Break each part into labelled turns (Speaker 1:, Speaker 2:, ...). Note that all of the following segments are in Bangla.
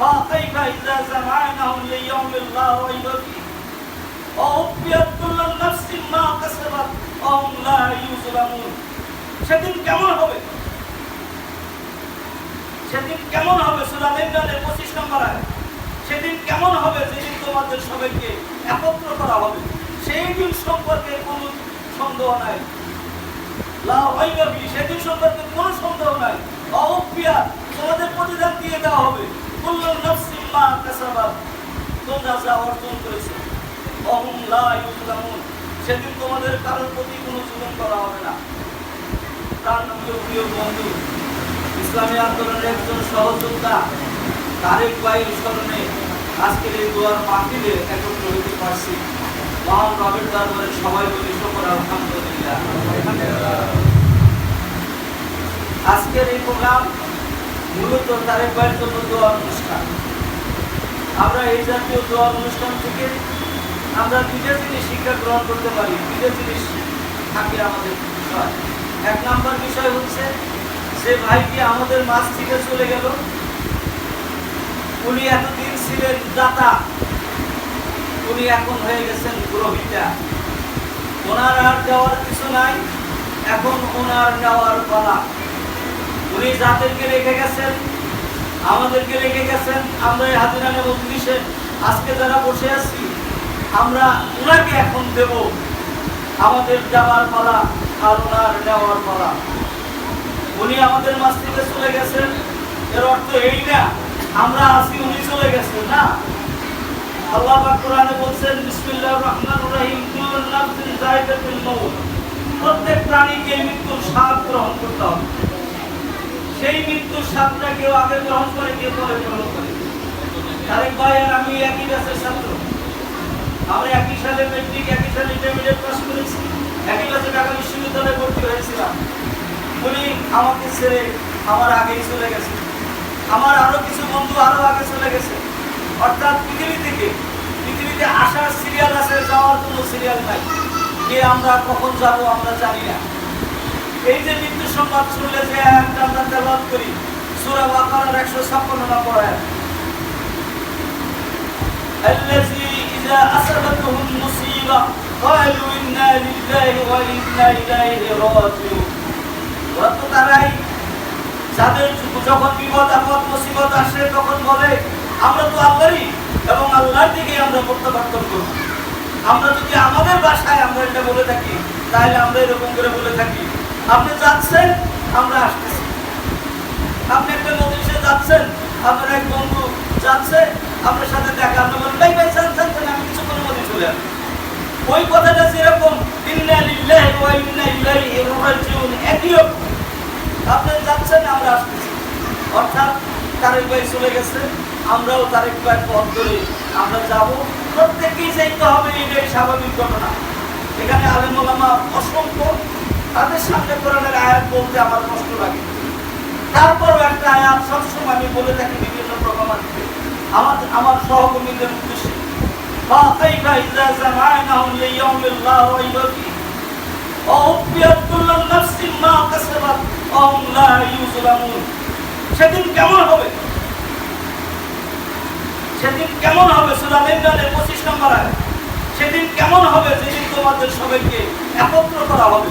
Speaker 1: فكيف إذا جمعناهم ليوم لا ريب فيه ووفيت كل نفس ما كسبت وهم لا يظلمون সেদিন কেমন হবে সেদিন কেমন হবে সুরা ইমরানের পঁচিশ নম্বর আয় সেদিন কেমন হবে যেদিন তোমাদের সবাইকে একত্র করা হবে সেই দিন সম্পর্কে কোনো সন্দেহ নাই লা রাইবা ফিহি, সেদিন সম্পর্কে কোনো সন্দেহ নাই অহপিয়া তোমাদের প্রতিদান দিয়ে দেওয়া হবে কুল্লু নাফসিন সেদিন তোমাদের কারোর প্রতি কোনো জুলুম করা হবে না। তার প্রিয় প্রিয় বন্ধু, ইসলামী আন্দোলনের একজন সহযোদ্ধা, তারেক ভাইয়ের স্মরণে আজকের এই দোয়ার মাহফিলে একত্র হতে পারছি। মহান রবের দরবারে সবাই বলি সকল আলহামদুলিল্লাহ। আজকের এই প্রোগ্রাম মূলত তারেক ভাইয়ের দোয়ার অনুষ্ঠান। আমরা এই জাতীয় দোয়ার অনুষ্ঠান থেকে আমরা দুইটা জিনিস শিক্ষা গ্রহণ করতে পারি, দুইটা জিনিস থাকে আমাদের বিষয়। এক নাম্বার বিষয় হচ্ছে, যে ভাইটি আমাদের মাছ থেকে চলে গেল, উনি এতদিন ছিলেন দাতা, উনি এখন হয়ে গেছেন গ্রহিতা ওনার আর যাওয়ার কিছু নাই, এখন ওনার যাওয়ার পালা। উনি যাদেরকে রেখে গেছেন, আমাদেরকে রেখে গেছেন। আমরা এই হাজিরানে মজলিসে আজকে যারা বসে আছি, আমরা ওনাকে এখন দেব আমাদের যাওয়ার পালা আর ওনার নেওয়ার পালা। উনি আমাদের মাছ থেকে চলে গেছেন, এর অর্থ এই না, আমরা আছি, উনি চলে গেছেন, না? আল্লাহ কোরআনে বলছেন, বিসমিল্লাহির রহমানির রহিম প্রত্যেক প্রাণীকে মৃত্যুর স্বাদ গ্রহণ করতে হবে। সেই মৃত্যুর স্বাদটা কেউ আগে গ্রহণ করে, কেউ পরে গ্রহণ করে। তারেক ভাই আর আমি একই ব্যাচের ছাত্র। আমরা একই সালে মেট্রিক একই সালে ইন্টারমিডিয়েট পাস করেছি। একই ব্যাচে ঢাকা বিশ্ববিদ্যালয়ে ভর্তি হয়েছিলাম। উনি আমাকে ছেড়ে আমার আগেই চলে গেছে। আমার আরও কিছু বন্ধু আরও আগে চলে গেছে। অর্থাৎ পৃথিবী থেকে, পৃথিবীতে আসার সিরিয়াল আছে, যাওয়ার কোনো সিরিয়াল নাই। কে আমরা কখন যাব, আমরা জানি না। এই যে মৃত্যু সংবাদ শুনলে যে একটা আমরা তেলাওয়াত করি সূরা বাকারার 156 নম্বর আয়াত الذي إذا أصابتهم مصيبة قالوا إنا لله وإنا إليه راجعون ওরা তো তারাই যাদের যখন বিপদ আপদ মুসিবত আসে তখন বলে আমরা তো আল্লাহরই এবং আল্লাহর দিকে আমরা প্রত্যাবর্তন করব আমরা যদি আমাদের বাসায় আমরা এটা বলে থাকি তাহলে আমরা এরকম করে বলে থাকি আপনি যাচ্ছেন, আমরা আসতেছি। আপনি একটা মজলিসে যাচ্ছেন, আপনার এক বন্ধু যাচ্ছে, আপনার সাথে দেখা আপনি বলেন, ভাই ভাই চান চান আমি কিছু করে মধ্যে চলে আসব। ওই কথাটা যেরকম একই আপনি যাচ্ছেন, আমরা আসতেছি। অর্থাৎ তারেক ভাই চলে গেছে, আমরাও তারেক ভাই পথ ধরে আমরা যাব। প্রত্যেকেই যাইতে হবে, এটাই স্বাভাবিক ঘটনা। এখানে আলেম ওলামা অসংখ্য তাদের সামনে কোরআনের আয়াত বলতে আমার কষ্ট লাগে তারপরও একটা আয়াত সবসময় আমি বলে থাকি বিভিন্ন প্রোগ্রামাতে আমার আমার সহকর্মীদের উদ্দেশ্যে فكيف إذا جمعناهم ليوم لا ريب فيه ووفيت كل نفس ما كسبت وهم لا يظلمون সেদিন কেমন হবে সেদিন কেমন হবে সুরা ইমরানের পঁচিশ নম্বর আয় সেদিন কেমন হবে যেদিন তোমাদের সবাইকে একত্র করা হবে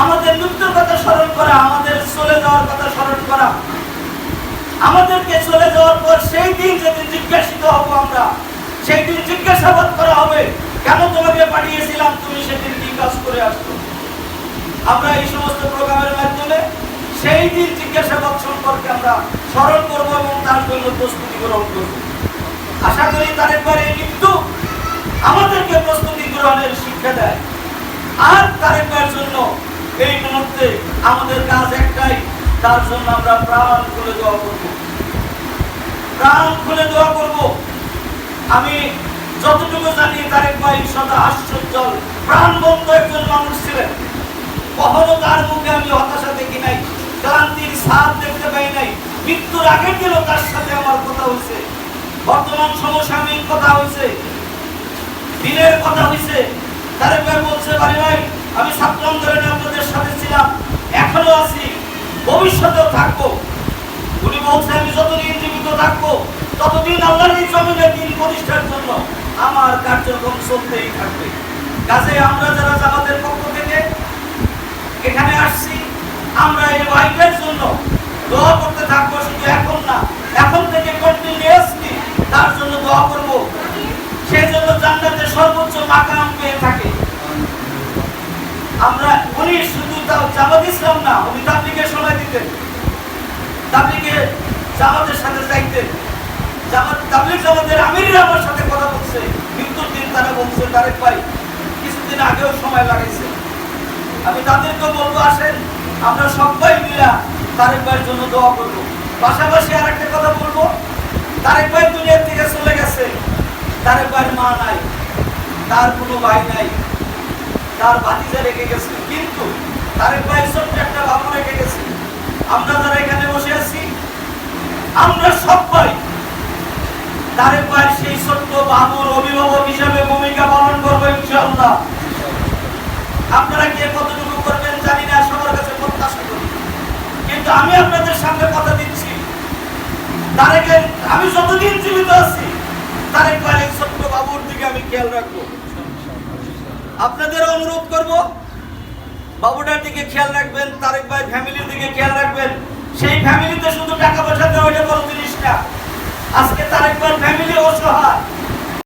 Speaker 1: আমাদের মৃত্যুর কথা স্মরণ করা, আমাদের চলে যাওয়ার কথা স্মরণ করা। আমাদেরকে চলে যাওয়ার পর সেই দিন যেদিন জিজ্ঞাসিত হব আমরা, সেই দিন জিজ্ঞাসাবাদ করা হবে, কেন তোমাকে পাঠিয়েছিলাম, তুমি সেদিন কি কাজ করে আসতো আমরা এই সমস্ত প্রোগ্রামের মাধ্যমে সেই দিন জিজ্ঞাসাবাদ সম্পর্কে আমরা স্মরণ করব এবং তার জন্য প্রস্তুতি গ্রহণ করব। আশা করি তার একবার এই মৃত্যু আমাদেরকে প্রস্তুতি গ্রহণের শিক্ষা দেয়। আর তার জন্য এই মুহূর্তে আমাদের কাজ একটাই, তার জন্য আমরা প্রাণ খুলে দোয়া করব। প্রাণ খুলে দোয়া করব। আমি যতটুকু জানি, তারেক ভাই সদা হাস্যোজ্জ্বল প্রাণবন্ত একজন মানুষ ছিলেন। কখনো তার মুখে আমি হতাশা দেখি নাই, ক্লান্তির সাপ দেখতে পাই নাই। মৃত্যুর আগের দিনও তার সাথে আমার কথা হয়েছে। বর্তমান সমসাময়িক কথা হয়েছে, দিনের কথা হয়েছে। তারেক ভাই বলছে, বাড়ি ভাই আমি ছাত্র আন্দোলনে আপনাদের সাথে ছিলাম এখনও আছি, ভবিষ্যতেও থাকব। উনি বলছে আমি যতদিন জীবিত থাকব, ততদিন আল্লাহর এই জমিনে দিন প্রতিষ্ঠার জন্য আমার কার্যক্রম চলতেই থাকবে। কাজে আমরা যারা জামাতের পক্ষ থেকে এখানে আসছি, আমরা এই ওয়াইফের জন্য দোয়া করতে থাকব, শুধু এখন না, এখন থেকে কন্টিনিউয়াসলি তার জন্য দোয়া করব। সেই জন্য জান্নাতে সর্বোচ্চ মাকাম পেয়ে থাকে। আমরা উনি শুধু জামাত ইসলাম না উনি তাবলিগে সময় দিতেন। তাবলিগে জামাতের সাথে যাইতেন। জামাত তাবলিগ জামাতের আমিররা আমার সাথে কথা বলছে। মৃত্যুর দিন তারা বলছে, তারেক ভাই, কিছুদিন আগেও সময় লাগাইছে। আমি তাদেরকে বলব, আসেন, আমরা সবাই মিলা তারেক ভাইয়ের জন্য দোয়া করব। পাশাপাশি আর একটা কথা বলব। তারেক ভাই দুনিয়ার থেকে চলে গেছে। তারেক ভাইয়ের মা নাই। তার কোনো ভাই নাই। তার ভাতিজা রেখে গেছে। কিন্তু তারেক ভাই ছোট্ট একটা বাবু রেখে গেছে। আমরা যারা এখানে বসে আছি, আমরা সবাই তারেক ভাইয়ের সেই ছোট্ট বাবুর অভিভাবক হিসেবে ভূমিকা পালন করব ইনশাআল্লাহ। আপনারা কে কতটুকু করবেন জানি না, সবার কাছে প্রত্যাশা করি। কিন্তু আমি আপনাদের সামনে কথা দিচ্ছি। তারেকের আমি যতদিন জীবিত আছি, তারেক ভাইয়ের ছোট্ট বাবুর দিকে আমি খেয়াল রাখব। আপনাদের অনুরোধ করব, বাবুটার দিকে খেয়াল রাখবেন, তারেক ভাই ফ্যামিলির দিকে খেয়াল রাখবেন। সেই ফ্যামিলিতে শুধু টাকা পয়সা দেওয়া এটা বড় জিনিসটা আজকে তারেক ভাই ফ্যামিলি অসহায়।